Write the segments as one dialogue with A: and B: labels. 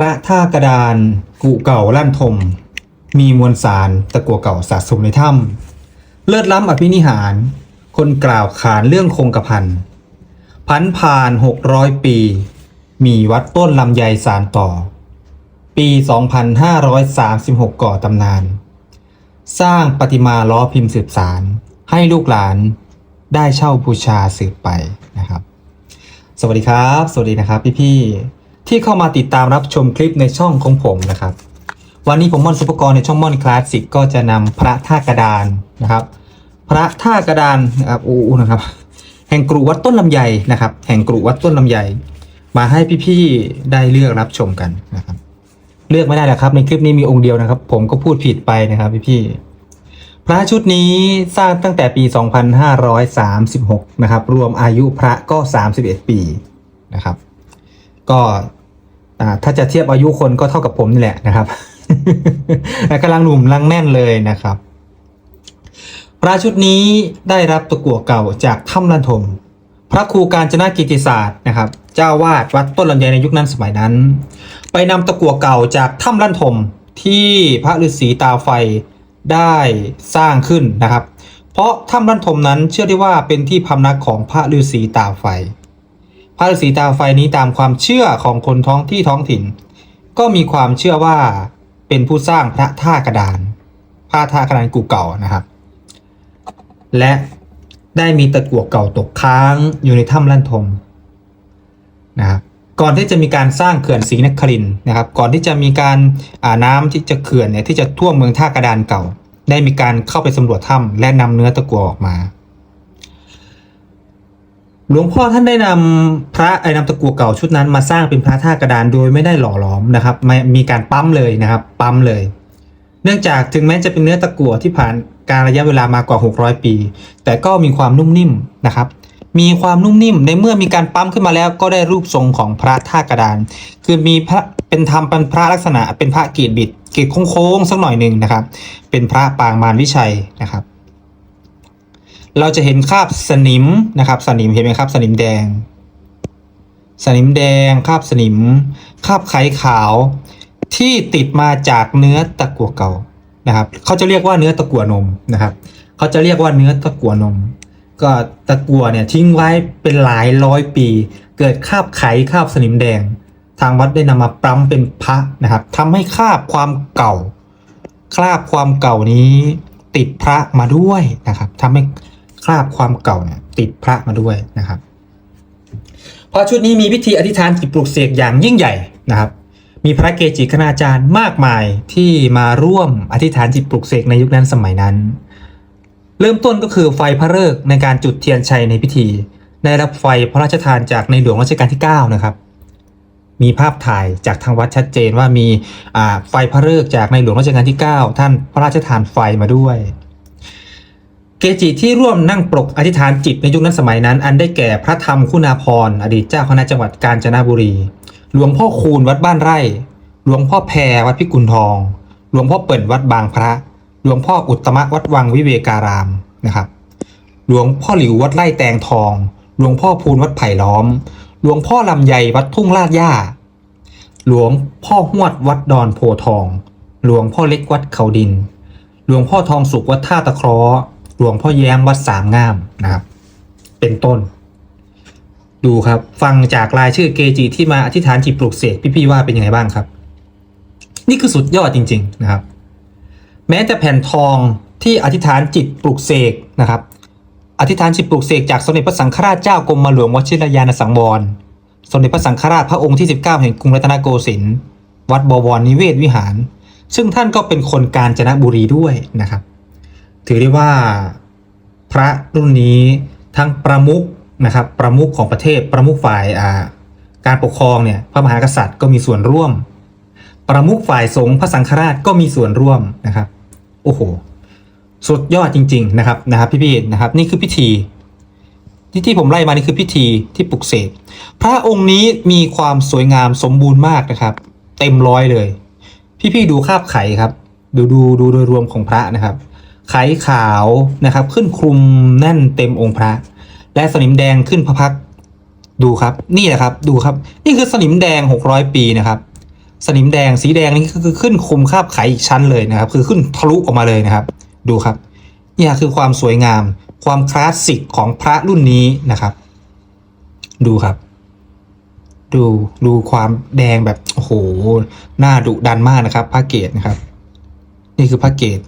A: พระท่ากระดานกุเก่าลั่นทม มีมวลสารตะกัวเก่าสะสมในถ้ำเลิศล้ำอภินิหาร คนกล่าวขานเรื่องคงกระพันพันผ่านหกร้อยปี มีวัดต้นลำไยสารต่อ ปี 2536 ก่อตำนาน สร้างประติมาล้อพิมพ์สืบสาร ให้ลูกหลานได้เช่าบูชาสืบไปนะครับ สวัสดีครับ สวัสดีนะครับพี่ๆ ที่เข้ามาติดตามรับชมคลิปในช่องของผมนะครับ วันนี้ผมม่อนสุปกรณ์ในช่องม่อนคลาสสิกก็จะนำพระท่ากระดานนะครับ พระท่ากระดานนะครับอูนะครับ แห่งกรุวัดต้นลำไยนะครับ แห่งกรุวัดต้นลำไยมาให้พี่ๆได้เลือกรับชมกันนะครับ เลือกไม่ได้แหละครับ ในคลิปนี้มีองค์เดียวนะครับ ผมก็พูดผิดไปนะครับพี่ๆพระชุดนี้สร้างตั้งแต่ปี 2536 นะครับ รวมอายุพระก็ 31 ปีนะครับ ก็ ถ้าจะเทียบอายุคนก็เท่ากับผมนี่แหละนะครับกำลังหนุ่มกำลังแน่นเลยนะครับ พระชุดนี้ได้รับตะกั่วเก่าจากถ้ำลันทม พระครูการจนากิติศาสตร์นะครับ เจ้าวาดวัดต้นลำไยในยุคนั้นสมัยนั้น ไปนำตะกั่วเก่าจากถ้ำลันทมที่พระฤาษีตาไฟได้สร้างขึ้นนะครับ เพราะถ้ำลันทมนั้นเชื่อได้ว่าเป็นที่พำนักของพระฤาษีตาไฟ พระฤาษีตาไฟนี้ตามความเชื่อของคนท้องที่ท้องถิ่น ก็มีความเชื่อว่าเป็นผู้สร้างพระท่ากระดานพระท่ากระดานกูเก่านะครับ และได้มีตะกั่วเก่าตกค้างอยู่ในถ้ำลั่นทมนะครับก่อนที่จะมีการสร้างเขื่อนศรีนครินนะครับ ก่อนที่จะมีการาน้ำที่จะเขื่อนเนี่ยที่จะท่วมเมืองท่ากระดานเก่า ได้มีการเข้าไปสำรวจถ้ำและนำเนื้อตะกั่วออกมา หลวงพ่อท่านได้นำพระไอ้นำตะกั่วเก่าชุดนั้นมาสร้างเป็นพระท่ากระดานโดยไม่ได้หล่อหลอมนะครับไม่มีการปั๊มเลยนะครับ ปั๊มเลย เนื่องจากถึงแม้จะเป็นเนื้อตะกั่วที่ผ่านการระยะเวลามากว่า 600 ปี แต่ก็มีความนุ่มนิ่มนะครับ มีความนุ่มนิ่มในเมื่อมีการปั๊มขึ้นมาแล้วก็ได้รูปทรงของพระท่ากระดาน คือมีพระเป็นธรรมเป็นพระลักษณะเป็นพระกรีดบิดกรีดโค้งๆสักหน่อยหนึ่งนะครับ เป็นพระปางมารวิชัยนะครับ เราจะเห็นคราบสนิมนะครับสนิมเห็นไหมครับสนิมแดง สนิมแดงคราบสนิมคราบไขขาวที่ติดมาจากเนื้อตะกั่วเก่านะครับเขาจะเรียกว่าเนื้อตะกั่วนมนะครับเขาจะเรียกว่าเนื้อตะกั่วนม ก็ตะกั่วเนี่ยทิ้งไว้เป็นหลายร้อยปี เกิดคราบไขคราบสนิมแดง ทางวัดได้นำมาปั๊มเป็นพระนะครับทำให้คราบความเก่า คราบความเก่านี้ติดพระมาด้วยนะครับทำให้ คราบความเก่าเนี่ยติดพระมาด้วยนะครับพอชุดนี้มีพิธีอธิษฐานจิตปลุกเสกอย่างยิ่งใหญ่นะครับ มีพระเกจิคณาจารย์มากมายที่มาร่วมอธิษฐานจิตปลุกเสกในยุคนั้นสมัยนั้น เริ่มต้นก็คือไฟพระฤกษ์ในการจุดเทียนชัยในพิธี ได้รับไฟพระราชทานจากในหลวงรัชกาลที่ 9 นะครับ มีภาพถ่ายจากทางวัดชัดเจนว่ามีไฟพระฤกษ์จากในหลวงรัชกาลที่ 9 ท่านพระราชทานไฟมาด้วย เกจิที่ร่วมนั่งปลกอธิษฐานจิตในยุคนั้นสมัยนั้น อันได้แก่พระธรรมคุณาภรอดีตเจ้าคณะจังหวัดกาญจนบุรี หลวงพ่อคูณวัดบ้านไร่ หลวงพ่อแพรวัดพิกุลทอง หลวงพ่อเปิ่นวัดบางพระ หลวงพ่ออุตมะวัดวังวิเวการามนะครับ หลวงพ่อหลิววัดไร่แตงทอง หลวงพ่อพูนวัดไผ่ล้อม หลวงพ่อลำไยวัดทุ่งลาดย่า หลวงพ่อหวดวัดดอนโพทอง หลวงพ่อเล็กวัดเขาดิน หลวงพ่อทองสุกวัดท่าตะเคราะ หลวงพ่อแย้มวัดสามงามนะครับ เป็นต้น ดูครับ ฟังจากรายชื่อเกจิที่มาอธิษฐานจิตปลุกเสกพี่ๆว่าเป็นยังไงบ้างครับ นี่คือสุดยอดจริง ๆนะครับ แม้แต่แผ่นทองที่อธิษฐานจิตปลุกเสกนะครับ อธิษฐานจิตปลุกเสกจากสมเด็จพระสังฆราชเจ้ากรมหลวงวชิรยานสังวรสมเด็จพระสังฆราชพระองค์ที่ 19 แห่งกรุงรัตนโกสินทร์วัดบวรนิเวศวิหาร ซึ่งท่านก็เป็นคนกาญจนบุรีด้วยนะครับ ถือได้ว่าพระรุ่นนี้ทั้งประมุขนะครับประมุขของประเทศประมุขฝ่ายาการปกครองเนี่ยพระมหากษัตริย์ก็มีส่วนร่วม ประมุขฝ่ายสงฆ์พระสังฆราชก็มีส่วนร่วมนะครับโอ้โหสุดยอดจริง ๆ นะครับนะครับพี่ๆนะครับ นี่คือพิธีที่ที่ผมไล่มานี่คือพิธีที่ปลุกเสกพระองค์นี้มีความสวยงามสมบูรณ์มากนะครับ เต็มร้อยเลย พี่ๆดูคาบไข่ครับ ดูดูดูโดยรวมของพระนะครับ ไขขาวนะครับ ขึ้นคลุมแน่นเต็มองค์พระ และสนิมแดงขึ้นพระพักดูครับ นี่แหละครับ ดูครับ นี่คือสนิมแดง 600 ปีนะครับ สนิมแดงสีแดงนี่คือขึ้นคลุมคาบไขอีกชั้นเลยนะครับ คือขึ้นทะลุออกมาเลยนะครับ ดูครับนี่คือความสวยงาม ความคลาสสิกของพระรุ่นนี้นะครับ ดูครับ ดูดูความแดงแบบโอ้โหหน้าดุดันมากนะครับพระเกตนะครับ นี่คือพระเกต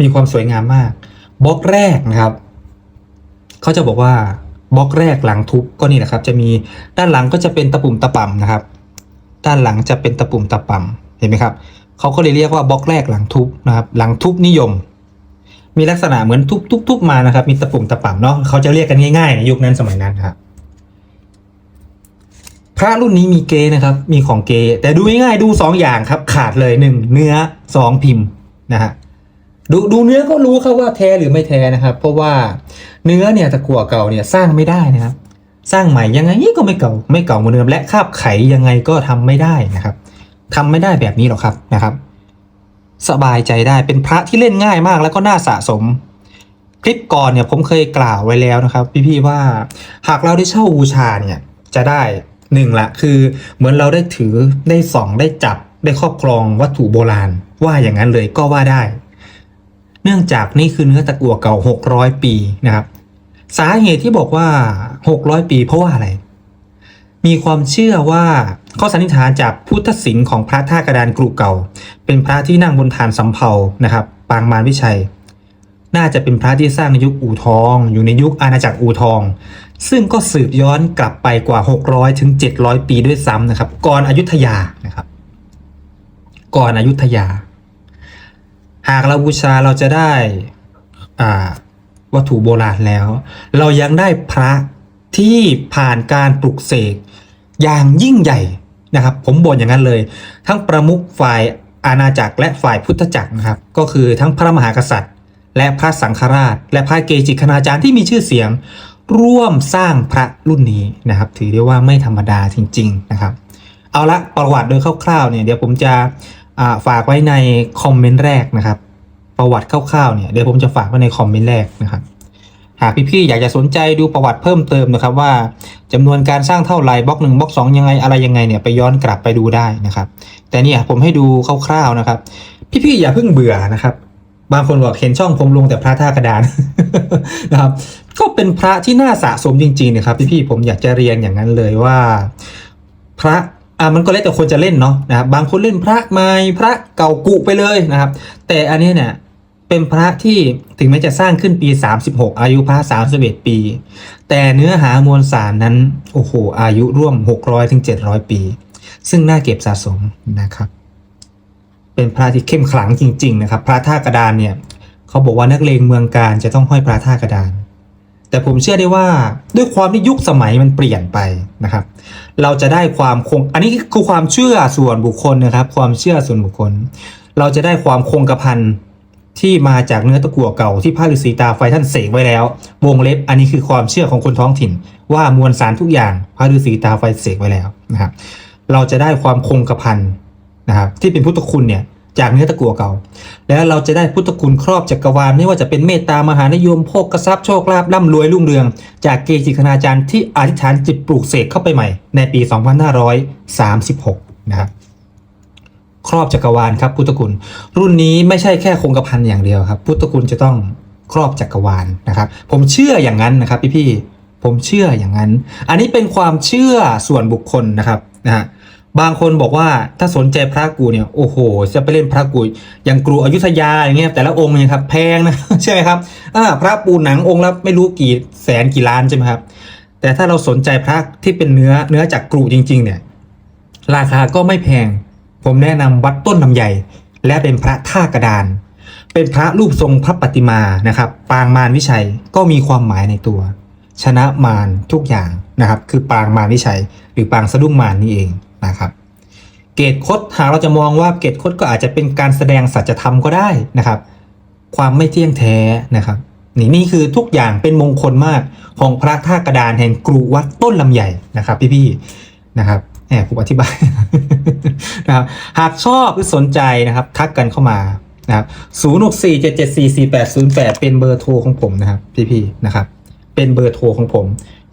A: มีความสวยงามมากบล็อกแรกนะครับเขาจะบอกว่าบล็อกแรกหลังทุบก็นี่แหละครับ จะมีด้านหลังก็จะเป็นตะปุ่มตะป่ำนะครับ ด้านหลังจะเป็นตะปุ่มตะป่ำเห็นไหมครับเขาก็เลยเรียกว่าบล็อกแรกหลังทุบนะครับ หลังทุบนิยม มีลักษณะเหมือนทุบทุบทุบมานะครับ มีตะปุ่มตะป่ำเนาะเขาจะเรียกกันง่ายๆในยุคนั้นสมัยนั้นครับพระรุ่นนี้มีเกนะครับ มีของเกแต่ดูง่ายๆดูสองอย่างครับ ขาดเลยหนึ่งเนื้อสองพิมพ์นะฮะ ดูดูเนื้อก็รู้ครับว่าแท้หรือไม่แท้นะครับ เพราะว่าเนื้อเนี่ยตะกั่วเก่าเนี่ยสร้างไม่ได้นะครับ สร้างใหม่ยังไงก็ไม่เก่าไม่เก่าเหมือนเดิมและคาบไขยังไงก็ทำไม่ได้นะครับทำไม่ได้แบบนี้หรอกครับนะครับ สบายใจได้เป็นพระที่เล่นง่ายมากแล้วก็น่าสะสมคลิปก่อนเนี่ยผมเคยกล่าวไว้แล้วนะครับ พี่ๆว่าหากเราได้เช่าบูชาเนี่ยจะได้หนึ่งละคือเหมือนเราได้ถือได้ส่องได้จับได้ครอบครองวัตถุโบราณ ว่าอย่างนั้นเลยก็ว่าได้ เนื่องจากนี่คือเนื้อตะกั่วเก่า 600 ปีนะครับ สาเหตุที่บอกว่า 600 ปี เพราะว่าอะไร มีความเชื่อว่าข้อสันนิษฐานจากพุทธศิลป์ของพระท่ากระดานกรุเก่า เป็นพระที่นั่งบนฐานสำเภานะครับ ปางมารวิชัย น่าจะเป็นพระที่สร้างในยุคอู่ทอง อยู่ในยุคอาณาจักรอู่ทอง ซึ่งก็สืบย้อนกลับไปกว่า 600ถึง700 ปีด้วยซ้ำนะครับ ก่อนอยุธยานะครับ ก่อนอยุธยา หากเราบูชาเราจะได้วัตถุโบราณแล้ว เรายังได้พระที่ผ่านการปลุกเสกอย่างยิ่งใหญ่นะครับ ผมบอกอย่างนั้นเลย ทั้งประมุขฝ่ายอาณาจักรและฝ่ายพุทธจักรนะครับ ก็คือทั้งพระมหากษัตริย์ และพระสังฆราช และพระเกจิคณาจารย์ที่มีชื่อเสียง ร่วมสร้างพระรุ่นนี้นะครับ ถือได้ว่าไม่ธรรมดาจริง ๆนะครับ เอาละประวัติโดยคร่าวๆเนี่ยเดี๋ยวผมจะ ฝากไว้ในคอมเมนต์แรกนะครับ ประวัติคร่าวๆเนี่ยเดี๋ยวผมจะฝากไว้ในคอมเมนต์แรกนะครับหากพี่ๆอยากจะสนใจดูประวัติเพิ่มเติมนะครับว่าจำนวนการสร้างเท่าไหร่บล็อกหนึ่งบล็อกสองยังไงอะไรยังไงเนี่ยไปย้อนกลับไปดูได้นะครับ แต่เนี่ยผมให้ดูคร่าวๆนะครับ พี่ๆอย่าเพิ่งเบื่อนะครับ บางคนบอกเห็นช่องผมลงแต่พระท่ากระดานนะครับ ก็เป็นพระที่น่าสะสมจริงๆนะครับ พี่ๆผมอยากจะเรียนอย่างนั้นเลยว่า พระ อ่ามันก็แล้วแต่คนจะเล่นเนาะนะครับบางคนเล่นพระใหม่พระเก่ากุไปเลยนะครับ แต่อันนี้เนี่ยเป็นพระที่ถึงแม้จะสร้างขึ้นปี 36 อายุพระ 31 ปี แต่เนื้อหามวลสารนั้นโอ้โหอายุร่วม 600ถึง700 ปี ซึ่งน่าเก็บสะสมนะครับ เป็นพระที่เข้มขลังจริง ๆ นะครับ พระท่ากระดานเนี่ยเขาบอกว่านักเลงเมืองการจะต้องห้อยพระท่ากระดาน แต่ผมเชื่อได้ว่าด้วยความที่ยุคสมัยมันเปลี่ยนไปนะครับ เราจะได้ความคงอันนี้คือความเชื่อส่วนบุคคลนะครับ ความเชื่อส่วนบุคคล เราจะได้ความคงกระพันที่มาจากเนื้อตะกั่วเก่าที่พระฤาษีตาไฟท่านเสกไว้แล้ว วงเล็บอันนี้คือความเชื่อของคนท้องถิ่น ว่ามวลสารทุกอย่างพระฤาษีตาไฟเสกไว้แล้วนะครับ เราจะได้ความคงกระพันนะครับที่เป็นพุทธคุณเนี่ย จากเนื้อตะกั่วเก่า แล้วเราจะได้พุทธคุณครอบจักรวาลไม่ว่าจะเป็นเมตตามหานิยมโภคทรัพย์โชคลาภร่ำรวยรุ่งเรือง จากเกจิคณาจารย์ที่อธิษฐานจิตปลูกเสกเข้าไปใหม่ ในปี 2536 นะครับครอบจักรวาลครับพุทธคุณ รุ่นนี้ไม่ใช่แค่คงกระพันอย่างเดียวครับ พุทธคุณจะต้องครอบจักรวาลนะครับ ผมเชื่ออย่างนั้นนะครับพี่ๆผมเชื่ออย่างนั้น อันนี้เป็นความเชื่อส่วนบุคคลนะครับนะฮะ บางคนบอกว่าถ้าสนใจพระกูเนี่ยโอ้โห จะไปเล่นพระกูอย่างกรูอยุธยาอย่างเงี้ยแต่ละองค์เนี่ยครับแพงนะใช่ไหมครับอ่าพระปูหนังองค์ละไม่รู้กี่แสนกี่ล้านใช่ไหมครับ แต่ถ้าเราสนใจพระที่เป็นเนื้อเนื้อจากกรูจริง ๆ เนี่ย ราคาก็ไม่แพง ผมแนะนำวัดต้นลำไยและเป็นพระท่ากระดาน เป็นพระรูปทรงพระปฏิมานะครับ ปางมารวิชัยก็มีความหมายในตัว ชนะมารทุกอย่างนะครับ คือปางมารวิชัย หรือปางสะดุ้งมารนี่เอง นะครับ เกตคดหากเราจะมองว่าเกตคดก็อาจจะเป็นการแสดงสัจธรรมก็ได้นะครับ ความไม่เที่ยงแท้นะครับนี่นี่คือทุกอย่างเป็นมงคลมากของพระท่ากระดานแห่งกรุวัดต้นลำใหญ่นะครับ พี่ๆนะครับแหมผมอธิบายนะครับหากชอบหรือสนใจนะครับ ทักกันเข้ามานะครับ0 6 4 7 7 4 4 8 0 8เป็นเบอร์โทรของผมนะครับ พี่ๆนะครับ เป็นเบอร์โทรของผม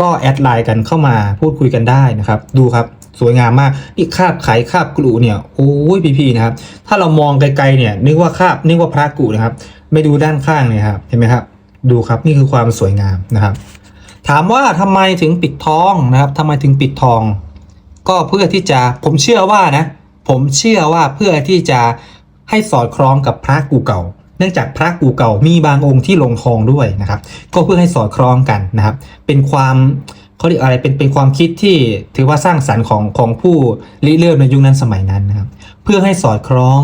A: ก็แอดไลน์กันเข้ามาพูดคุยกันได้นะครับ ดูครับ สวยงามมากนี่คาบไขคาบกลุเนี่ยโอ้ยพี่ๆนะครับ ถ้าเรามองไกลๆเนี่ย นึกว่าคาบนึกว่าพระกุนะครับ ไม่ดูด้านข้างเนี่ยครับเห็นไหมครับ ดูครับนี่คือความสวยงามนะครับ ถามว่าทำไมถึงปิดทองนะครับทำไมถึงปิดทอง ก็เพื่อที่จะผมเชื่อว่านะ ผมเชื่อว่าเพื่อที่จะให้สอดคล้องกับพระกูเก่าเนื่องจากพระกูเก่ามีบางองค์ที่ลงทองด้วยนะครับ ก็เพื่อให้สอดคล้องกันนะครับ เป็นความ เขาเรียกอะไรเป็นเป็นความคิดที่ถือว่าสร้างสรรค์ของของผู้ริเริ่มในยุคนั้นสมัยนั้นนะครับ เพื่อให้สอดคล้อง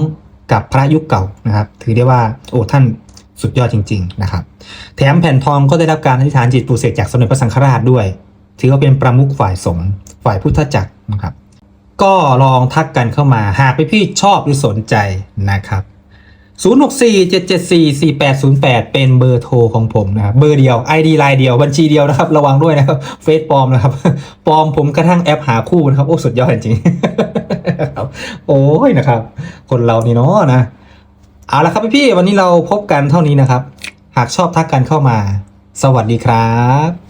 A: กับพระยุคเก่านะครับ ถือได้ว่าโอ้ท่านสุดยอดจริง ๆนะครับ แถมแผ่นทองก็ได้รับการอธิษฐานจิตปลูกเสกจากสมเด็จพระสังฆราชด้วย ถือว่าเป็นประมุขฝ่ายสงฆ์ฝ่ายพุทธจักรนะครับ ก็ลองทักกันเข้ามาหากพี่ๆชอบหรือสนใจนะครับ 0647744808 เป็นเบอร์โทรของผมนะครับ เบอร์เดียว ID ไลน์เดียวบัญชีเดียวนะครับ ระวังด้วยนะครับเฟซปลอมนะครับปลอมผมกระทั่งแอปหาคู่นะครับ โอ้สุดยอดจริงครับโอ้ยนะครับ คนเรานี่เนาะนะ เอาละครับพี่ๆวันนี้เราพบกันเท่านี้นะครับ หากชอบทักกันเข้ามา สวัสดีครับ